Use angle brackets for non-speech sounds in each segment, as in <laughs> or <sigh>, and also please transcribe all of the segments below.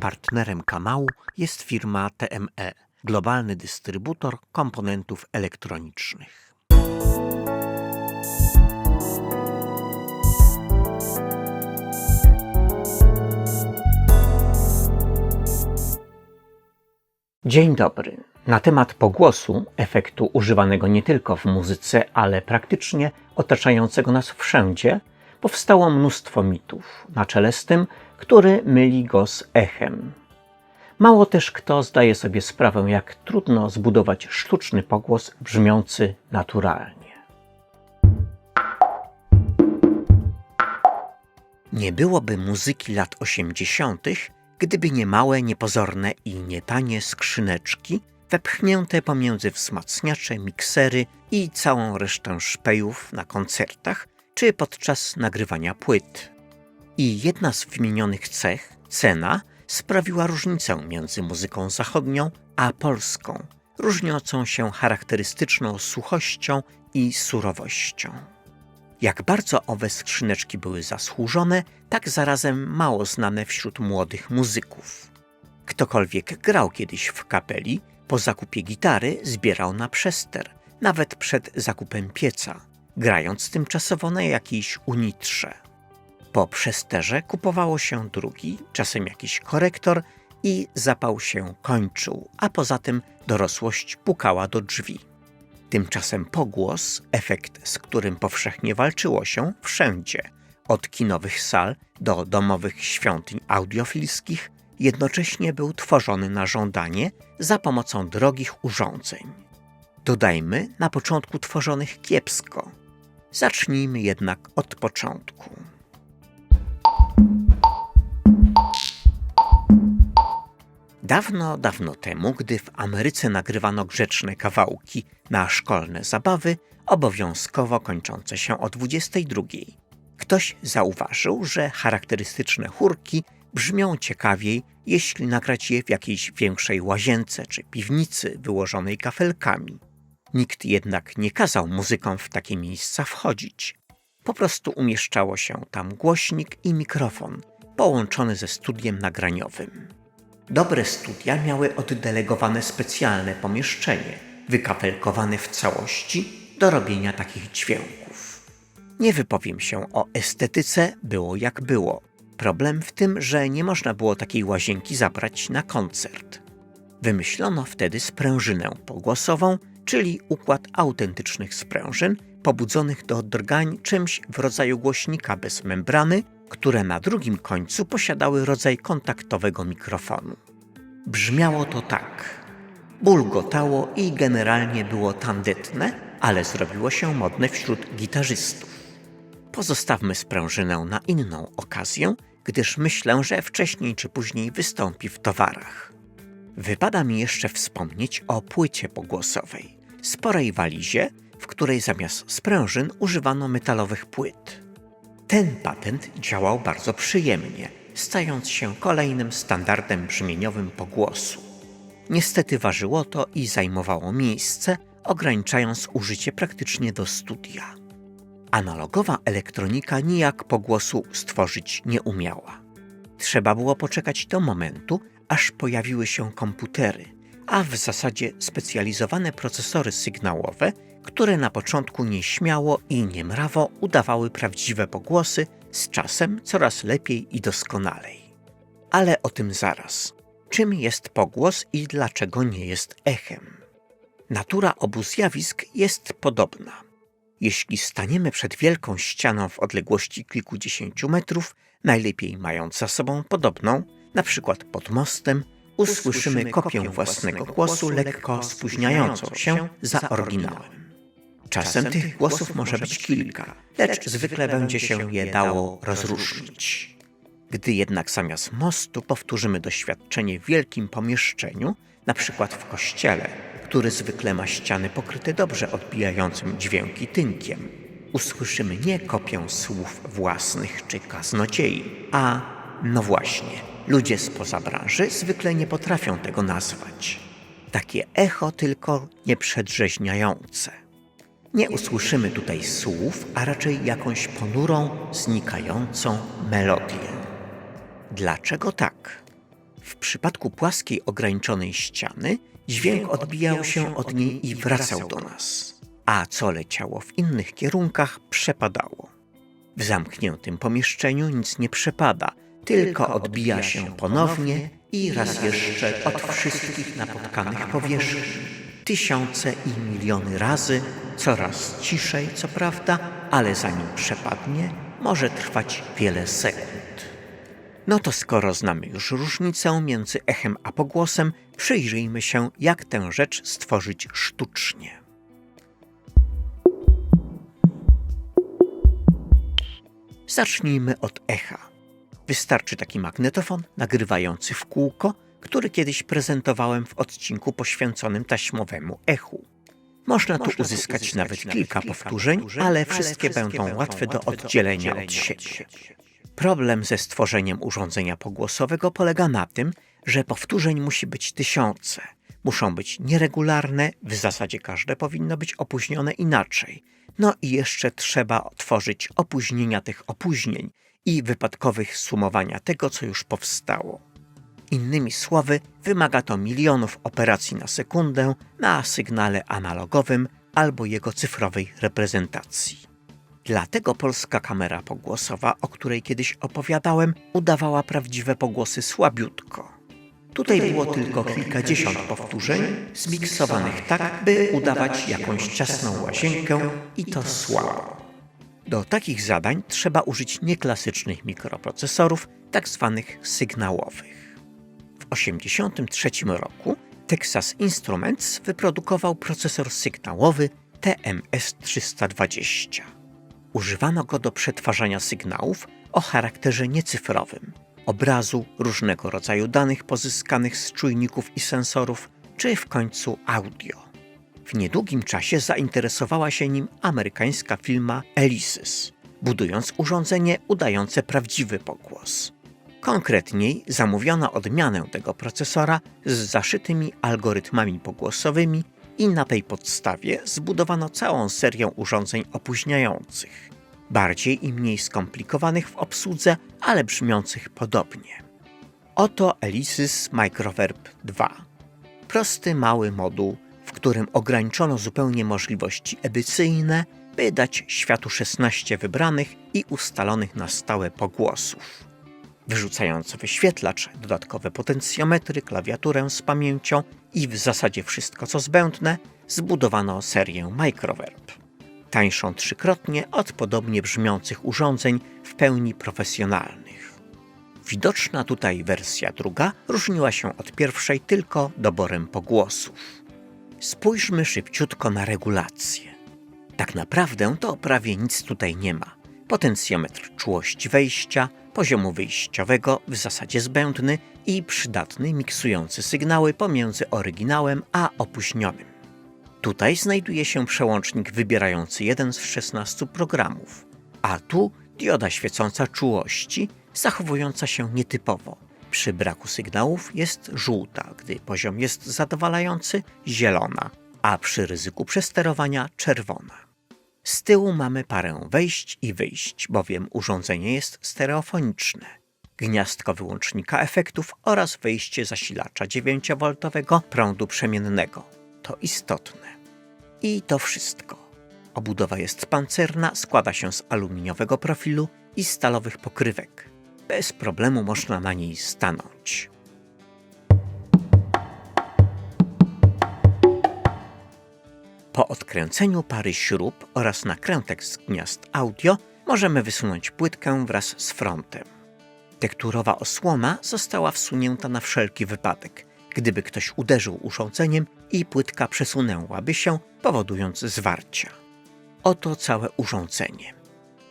Partnerem kanału jest firma TME, globalny dystrybutor komponentów elektronicznych. Dzień dobry. Na temat pogłosu, efektu używanego nie tylko w muzyce, ale praktycznie otaczającego nas wszędzie, powstało mnóstwo mitów, na czele z tym, który myli go z echem. Mało też kto zdaje sobie sprawę, jak trudno zbudować sztuczny pogłos brzmiący naturalnie. Nie byłoby muzyki lat 80., gdyby nie małe, niepozorne i nietanie skrzyneczki wepchnięte pomiędzy wzmacniacze, miksery i całą resztę szpejów na koncertach czy podczas nagrywania płyt. I jedna z wymienionych cech, cena, sprawiła różnicę między muzyką zachodnią a polską, różniącą się charakterystyczną suchością i surowością. Jak bardzo owe skrzyneczki były zasłużone, tak zarazem mało znane wśród młodych muzyków. Ktokolwiek grał kiedyś w kapeli, po zakupie gitary zbierał na przester, nawet przed zakupem pieca, grając tymczasowo na jakiejś unitrze. Po przesterze kupowało się drugi, czasem jakiś korektor i zapał się kończył, a poza tym dorosłość pukała do drzwi. Tymczasem pogłos, efekt, z którym powszechnie walczyło się wszędzie, od kinowych sal do domowych świątyń audiofilskich, jednocześnie był tworzony na żądanie za pomocą drogich urządzeń. Dodajmy, na początku tworzonych kiepsko. Zacznijmy jednak od początku. Dawno, dawno temu, gdy w Ameryce nagrywano grzeczne kawałki na szkolne zabawy, obowiązkowo kończące się o 22, ktoś zauważył, że charakterystyczne chórki brzmią ciekawiej, jeśli nagrać je w jakiejś większej łazience czy piwnicy wyłożonej kafelkami. Nikt jednak nie kazał muzykom w takie miejsca wchodzić. Po prostu umieszczało się tam głośnik i mikrofon, połączony ze studiem nagraniowym. Dobre studia miały oddelegowane specjalne pomieszczenie, wykafelkowane w całości do robienia takich dźwięków. Nie wypowiem się o estetyce, było jak było. Problem w tym, że nie można było takiej łazienki zabrać na koncert. Wymyślono wtedy sprężynę pogłosową, czyli układ autentycznych sprężyn, pobudzonych do drgań czymś w rodzaju głośnika bez membrany, które na drugim końcu posiadały rodzaj kontaktowego mikrofonu. Brzmiało to tak. Bulgotało i generalnie było tandetne, ale zrobiło się modne wśród gitarzystów. Pozostawmy sprężynę na inną okazję, gdyż myślę, że wcześniej czy później wystąpi w towarach. Wypada mi jeszcze wspomnieć o płycie pogłosowej, sporej walizie, w której zamiast sprężyn używano metalowych płyt. Ten patent działał bardzo przyjemnie, stając się kolejnym standardem brzmieniowym pogłosu. Niestety ważyło to i zajmowało miejsce, ograniczając użycie praktycznie do studia. Analogowa elektronika nijak pogłosu stworzyć nie umiała. Trzeba było poczekać do momentu, aż pojawiły się komputery, a w zasadzie specjalizowane procesory sygnałowe, które na początku nieśmiało i niemrawo udawały prawdziwe pogłosy, z czasem coraz lepiej i doskonalej. Ale o tym zaraz. Czym jest pogłos i dlaczego nie jest echem? Natura obu zjawisk jest podobna. Jeśli staniemy przed wielką ścianą w odległości kilkudziesięciu metrów, najlepiej mając za sobą podobną, na przykład pod mostem, usłyszymy kopię własnego głosu lekko spóźniającą się za oryginałem. Czasem tych głosów może być kilka, lecz zwykle będzie się je dało rozróżnić. Gdy jednak zamiast mostu powtórzymy doświadczenie w wielkim pomieszczeniu, na przykład w kościele, który zwykle ma ściany pokryte dobrze odbijającym dźwięki tynkiem, usłyszymy nie kopię słów własnych czy kaznodziei, a no właśnie, ludzie spoza branży zwykle nie potrafią tego nazwać. Takie echo tylko nieprzedrzeźniające. Nie usłyszymy tutaj słów, a raczej jakąś ponurą, znikającą melodię. Dlaczego tak? W przypadku płaskiej ograniczonej ściany dźwięk odbijał się od niej i wracał do nas, a co leciało w innych kierunkach przepadało. W zamkniętym pomieszczeniu nic nie przepada, tylko odbija się ponownie i raz jeszcze od wszystkich napotkanych powierzchni. Tysiące i miliony razy, coraz ciszej, co prawda, ale zanim przepadnie, może trwać wiele sekund. No to skoro znamy już różnicę między echem a pogłosem, przyjrzyjmy się, jak tę rzecz stworzyć sztucznie. Zacznijmy od echa. Wystarczy taki magnetofon nagrywający w kółko, który kiedyś prezentowałem w odcinku poświęconym taśmowemu echu. Można tu uzyskać nawet kilka powtórzeń, ale wszystkie będą łatwe do oddzielenia od siebie. Problem ze stworzeniem urządzenia pogłosowego polega na tym, że powtórzeń musi być tysiące. Muszą być nieregularne, w zasadzie każde powinno być opóźnione inaczej. No i jeszcze trzeba tworzyć opóźnienia tych opóźnień i wypadkowych sumowania tego, co już powstało. Innymi słowy, wymaga to milionów operacji na sekundę na sygnale analogowym albo jego cyfrowej reprezentacji. Dlatego polska kamera pogłosowa, o której kiedyś opowiadałem, udawała prawdziwe pogłosy słabiutko. Tutaj było tylko kilkadziesiąt powtórzeń, zmiksowanych tak, by udawać jakąś ciasną łazienkę i to słabo. Do takich zadań trzeba użyć nieklasycznych mikroprocesorów, tak zwanych sygnałowych. W 1983 roku Texas Instruments wyprodukował procesor sygnałowy TMS-320. Używano go do przetwarzania sygnałów o charakterze niecyfrowym, obrazu, różnego rodzaju danych pozyskanych z czujników i sensorów, czy w końcu audio. W niedługim czasie zainteresowała się nim amerykańska firma Elysis, budując urządzenie udające prawdziwy pogłos. Konkretniej zamówiono odmianę tego procesora z zaszytymi algorytmami pogłosowymi i na tej podstawie zbudowano całą serię urządzeń opóźniających, bardziej i mniej skomplikowanych w obsłudze, ale brzmiących podobnie. Oto Elysis Microverb 2. Prosty, mały moduł, w którym ograniczono zupełnie możliwości edycyjne, by dać światu 16 wybranych i ustalonych na stałe pogłosów. Wyrzucając wyświetlacz, dodatkowe potencjometry, klawiaturę z pamięcią i w zasadzie wszystko co zbędne, zbudowano serię Microverb. Tańszą trzykrotnie od podobnie brzmiących urządzeń w pełni profesjonalnych. Widoczna tutaj wersja druga różniła się od pierwszej tylko doborem pogłosów. Spójrzmy szybciutko na regulację. Tak naprawdę to prawie nic tutaj nie ma. Potencjometr czułości wejścia, poziomu wyjściowego w zasadzie zbędny i przydatny miksujący sygnały pomiędzy oryginałem a opóźnionym. Tutaj znajduje się przełącznik wybierający jeden z 16 programów, a tu dioda świecąca czułości, zachowująca się nietypowo. Przy braku sygnałów jest żółta, gdy poziom jest zadowalający zielona, a przy ryzyku przesterowania czerwona. Z tyłu mamy parę wejść i wyjść, bowiem urządzenie jest stereofoniczne. Gniazdko wyłącznika efektów oraz wejście zasilacza 9V prądu przemiennego. To istotne. I to wszystko. Obudowa jest pancerna, składa się z aluminiowego profilu i stalowych pokrywek. Bez problemu można na niej stanąć. Po odkręceniu pary śrub oraz nakrętek z gniazd audio możemy wysunąć płytkę wraz z frontem. Tekturowa osłona została wsunięta na wszelki wypadek, gdyby ktoś uderzył urządzeniem i płytka przesunęłaby się, powodując zwarcia. Oto całe urządzenie.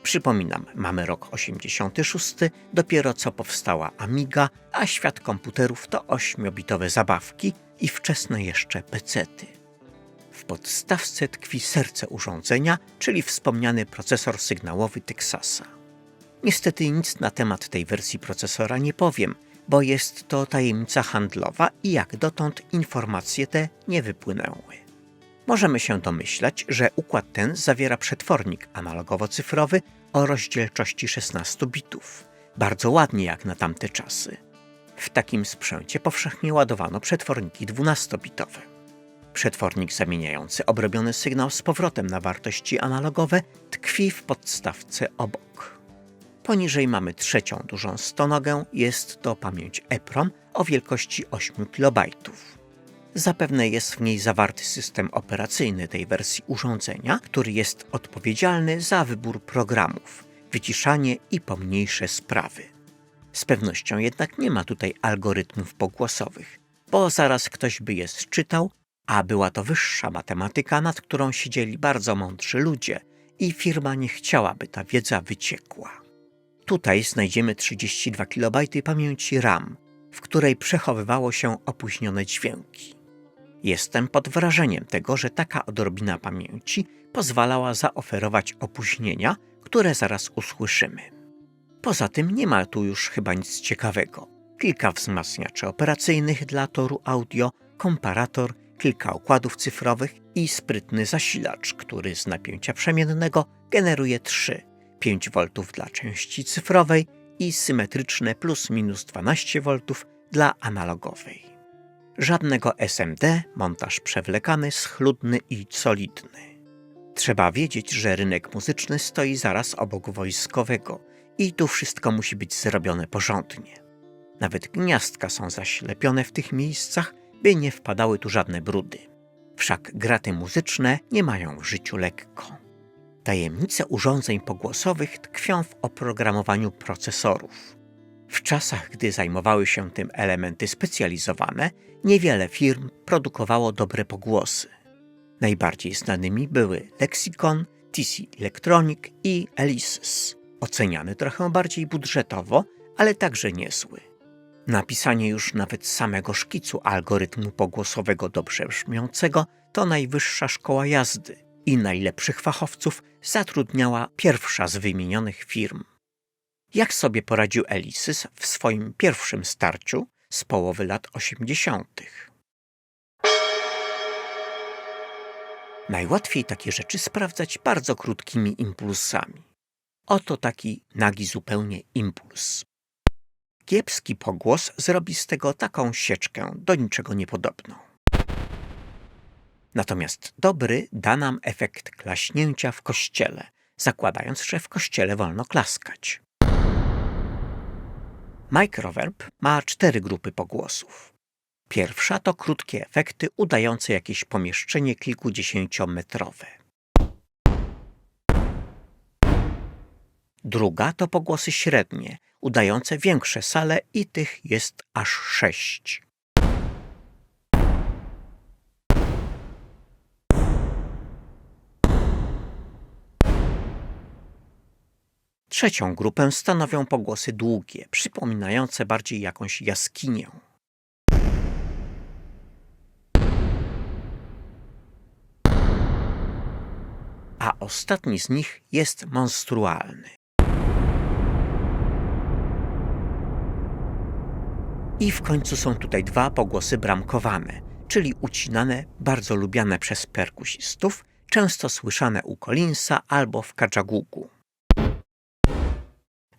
Przypominam, mamy rok 86, dopiero co powstała Amiga, a świat komputerów to 8-bitowe zabawki i wczesne jeszcze pecety. W podstawce tkwi serce urządzenia, czyli wspomniany procesor sygnałowy Texasa. Niestety nic na temat tej wersji procesora nie powiem, bo jest to tajemnica handlowa i jak dotąd informacje te nie wypłynęły. Możemy się domyślać, że układ ten zawiera przetwornik analogowo-cyfrowy o rozdzielczości 16 bitów. Bardzo ładnie jak na tamte czasy. W takim sprzęcie powszechnie ładowano przetworniki 12-bitowe. Przetwornik zamieniający obrobiony sygnał z powrotem na wartości analogowe tkwi w podstawce obok. Poniżej mamy trzecią dużą stonogę, jest to pamięć EPROM o wielkości 8 KB. Zapewne jest w niej zawarty system operacyjny tej wersji urządzenia, który jest odpowiedzialny za wybór programów, wyciszanie i pomniejsze sprawy. Z pewnością jednak nie ma tutaj algorytmów pogłosowych, bo zaraz ktoś by je zczytał, a była to wyższa matematyka, nad którą siedzieli bardzo mądrzy ludzie i firma nie chciałaby ta wiedza wyciekła. Tutaj znajdziemy 32 KB pamięci RAM, w której przechowywało się opóźnione dźwięki. Jestem pod wrażeniem tego, że taka odrobina pamięci pozwalała zaoferować opóźnienia, które zaraz usłyszymy. Poza tym nie ma tu już chyba nic ciekawego. Kilka wzmacniaczy operacyjnych dla toru audio, komparator, kilka układów cyfrowych i sprytny zasilacz, który z napięcia przemiennego generuje 3, 5 V dla części cyfrowej i symetryczne plus minus 12 V dla analogowej. Żadnego SMD, montaż przewlekany, schludny i solidny. Trzeba wiedzieć, że rynek muzyczny stoi zaraz obok wojskowego i tu wszystko musi być zrobione porządnie. Nawet gniazdka są zaślepione w tych miejscach, by nie wpadały tu żadne brudy. Wszak graty muzyczne nie mają w życiu lekko. Tajemnice urządzeń pogłosowych tkwią w oprogramowaniu procesorów. W czasach, gdy zajmowały się tym elementy specjalizowane, niewiele firm produkowało dobre pogłosy. Najbardziej znanymi były Lexicon, TC Electronic i Elysis, oceniany trochę bardziej budżetowo, ale także niezły. Napisanie już nawet samego szkicu algorytmu pogłosowego dobrze brzmiącego to najwyższa szkoła jazdy i najlepszych fachowców zatrudniała pierwsza z wymienionych firm. Jak sobie poradził Elisys w swoim pierwszym starciu z połowy lat 80. Najłatwiej takie rzeczy sprawdzać bardzo krótkimi impulsami. Oto taki nagi zupełnie impuls. Kiepski pogłos zrobi z tego taką sieczkę, do niczego niepodobną. Natomiast dobry da nam efekt klaśnięcia w kościele, zakładając, że w kościele wolno klaskać. Microverb ma cztery grupy pogłosów. Pierwsza to krótkie efekty udające jakieś pomieszczenie kilkudziesięciometrowe. Druga to pogłosy średnie, udające większe sale i tych jest aż sześć. Trzecią grupę stanowią pogłosy długie, przypominające bardziej jakąś jaskinię. A ostatni z nich jest monstrualny. I w końcu są tutaj dwa pogłosy bramkowane, czyli ucinane, bardzo lubiane przez perkusistów, często słyszane u Collinsa albo w Kajagugu.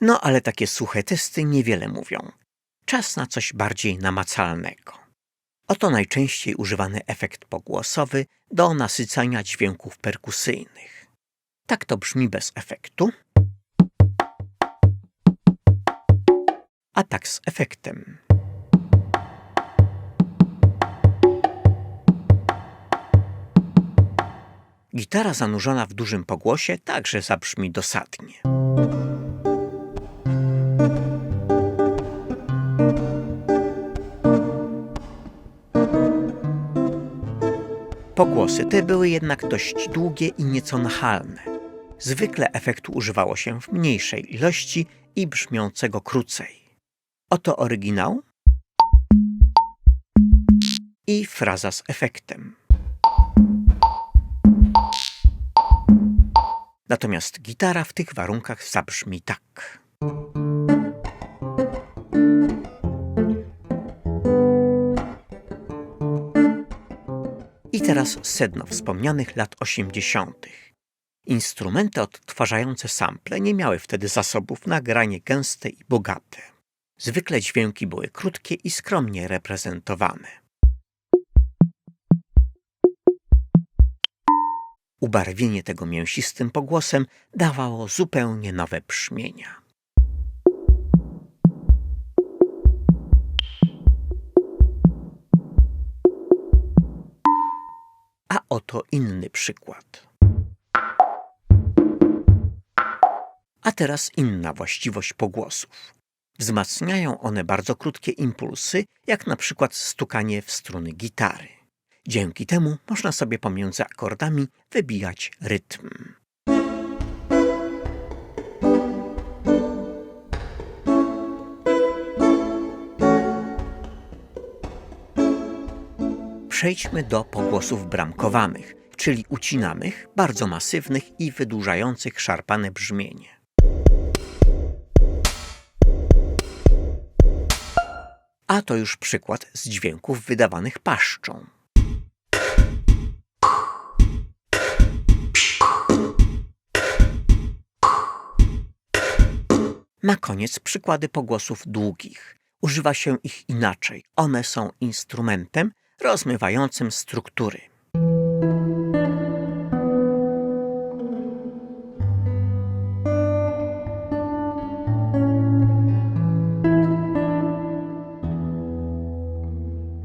No ale takie suche testy niewiele mówią. Czas na coś bardziej namacalnego. Oto najczęściej używany efekt pogłosowy do nasycania dźwięków perkusyjnych. Tak to brzmi bez efektu, a tak z efektem. Gitara zanurzona w dużym pogłosie także zabrzmi dosadnie. Pogłosy te były jednak dość długie i nieco nachalne. Zwykle efektu używało się w mniejszej ilości i brzmiącego krócej. Oto oryginał i fraza z efektem. Natomiast gitara w tych warunkach zabrzmi tak. Teraz sedno wspomnianych lat 80. Instrumenty odtwarzające sample nie miały wtedy zasobów na granie gęste i bogate. Zwykle dźwięki były krótkie i skromnie reprezentowane. Ubarwienie tego mięsistym pogłosem dawało zupełnie nowe brzmienia. Oto inny przykład. A teraz inna właściwość pogłosów. Wzmacniają one bardzo krótkie impulsy, jak na przykład stukanie w struny gitary. Dzięki temu można sobie pomiędzy akordami wybijać rytm. Przejdźmy do pogłosów bramkowanych, czyli ucinanych, bardzo masywnych i wydłużających szarpane brzmienie. A to już przykład z dźwięków wydawanych paszczą. Na koniec przykłady pogłosów długich. Używa się ich inaczej. One są instrumentem rozmywającym struktury.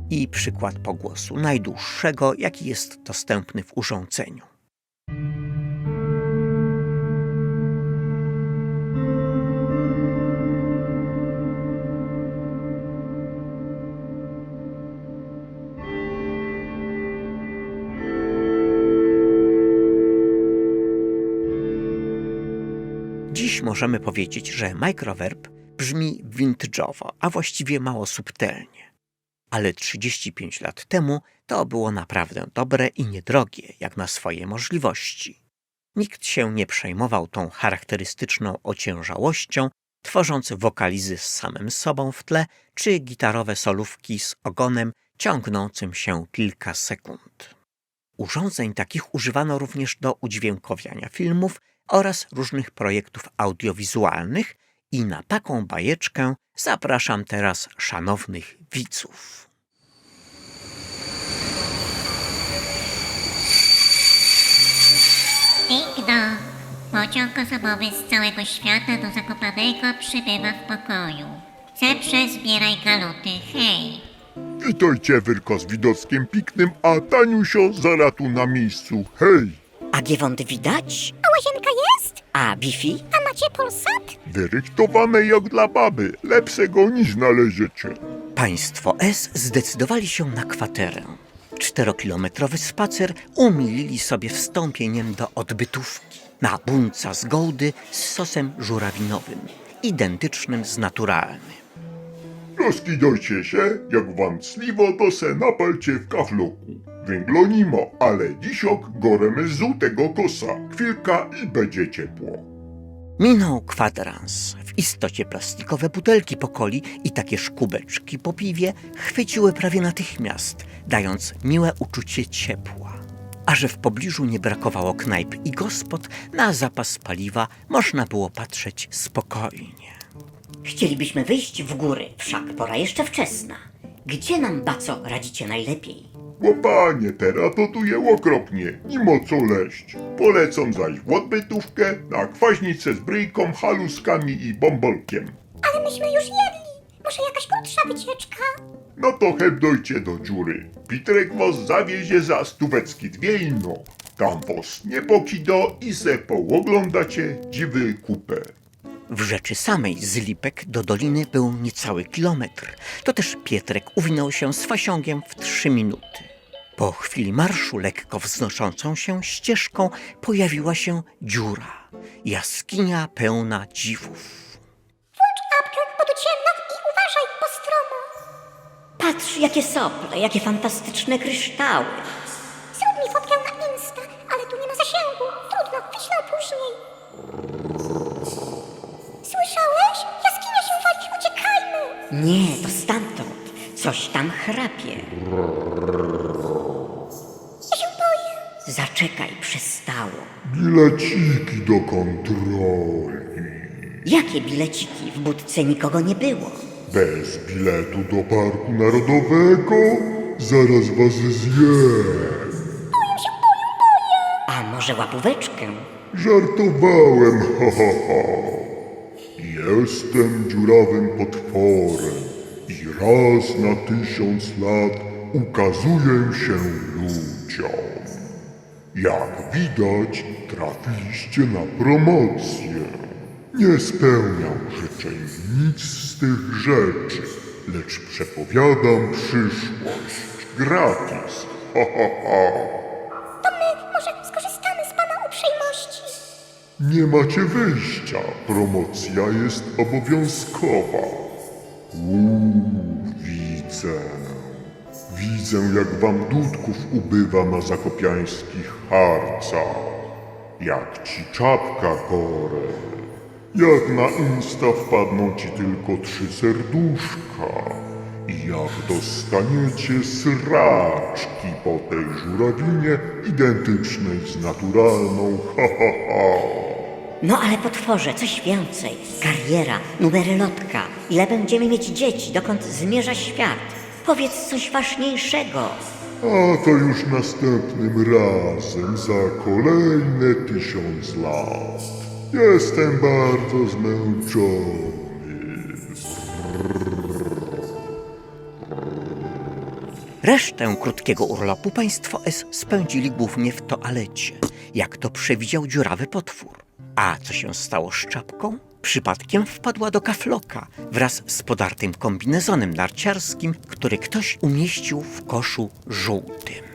I przykład pogłosu najdłuższego, jaki jest dostępny w urządzeniu. Możemy powiedzieć, że microverb brzmi vintage'owo, a właściwie mało subtelnie. Ale 35 lat temu to było naprawdę dobre i niedrogie, jak na swoje możliwości. Nikt się nie przejmował tą charakterystyczną ociężałością, tworząc wokalizy z samym sobą w tle, czy gitarowe solówki z ogonem ciągnącym się kilka sekund. Urządzeń takich używano również do udźwiękowiania filmów oraz różnych projektów audiowizualnych i na taką bajeczkę zapraszam teraz szanownych widzów. Ding-dong. Pociąg osobowy z całego świata do Zakopanego przybywa w pokoju. Ceprze, zbieraj galoty, hej. Witajcie Wyrko z widockiem piknym, a Taniusio zara tu na miejscu. Hej! A Giewont widać? A łazienka jest? A Bifi? A macie Polsat? Wyrychtowane jak dla baby, lepszego niż znaleziecie. Państwo S zdecydowali się na kwaterę. Czterokilometrowy spacer umilili sobie wstąpieniem do odbytówki. Na bunca z gołdy z sosem żurawinowym, identycznym z naturalnym. Rozkidajcie się, jak wam sliwo, to se napalcie w kafloku. Węglonimo, ale dzisiok goremy z żółtego kosa. Chwilka i będzie ciepło. Minął kwadrans. W istocie plastikowe butelki po coli i takie szkubeczki po piwie chwyciły prawie natychmiast, dając miłe uczucie ciepła. A że w pobliżu nie brakowało knajp i gospod, na zapas paliwa można było patrzeć spokojnie. Chcielibyśmy wyjść w góry, wszak pora jeszcze wczesna. Gdzie nam, Baco, radzicie najlepiej? Łopanie, teraz to tu je okropnie, nimo co leść. Polecam zaś w odbytówkę na kwaśnicę z bryjką, haluskami i bąbolkiem. Ale myśmy już jedli. Może jakaś krótsza wycieczka? No to heb dojcie do dziury. Pitrek was zawiezie za stówecki dwie ino. Tam was nie pokido i se pooglądacie dziwy kupę. W rzeczy samej z Lipek do doliny był niecały kilometr. To też Pietrek uwinął się z fasiągiem w trzy minuty. Po chwili marszu lekko wznoszącą się ścieżką pojawiła się dziura. Jaskinia pełna dziwów. Apkę, bo tu ciemno i uważaj, bo stromo. Patrz, jakie sople, jakie fantastyczne kryształy. Zrób mi fotkę na Insta, ale tu nie ma zasięgu. Trudno, wyślę później. Nie, to stamtąd. Coś tam chrapie. Ja się boję. Zaczekaj, przestało. Bileciki do kontroli. Jakie bileciki? W budce nikogo nie było. Bez biletu do Parku Narodowego zaraz was zjem. A może łapóweczkę? Żartowałem, <laughs> ha, ha, ha. Jestem dziurawym potworem i raz na tysiąc lat ukazuję się ludziom. Jak widać, trafiliście na promocję. Nie spełniam życzeń nic z tych rzeczy, lecz przepowiadam przyszłość gratis. Ha, ha, ha. Nie macie wyjścia. Promocja jest obowiązkowa. Uuu, widzę. Widzę, jak wam dudków ubywa na zakopiańskich harcach. Jak ci czapka gore. Jak na insta wpadną ci tylko trzy serduszka. I jak dostaniecie sraczki po tej żurawinie identycznej z naturalną, ha ha ha. No ale potworze, coś więcej. Kariera, numery lotka. Ile będziemy mieć dzieci? Dokąd zmierza świat? Powiedz coś ważniejszego. A to już następnym razem za kolejne tysiąc lat. Jestem bardzo zmęczony. Resztę krótkiego urlopu państwo S spędzili głównie w toalecie, jak to przewidział dziurawy potwór. A co się stało z czapką? Przypadkiem wpadła do kafloka wraz z podartym kombinezonem narciarskim, który ktoś umieścił w koszu żółtym.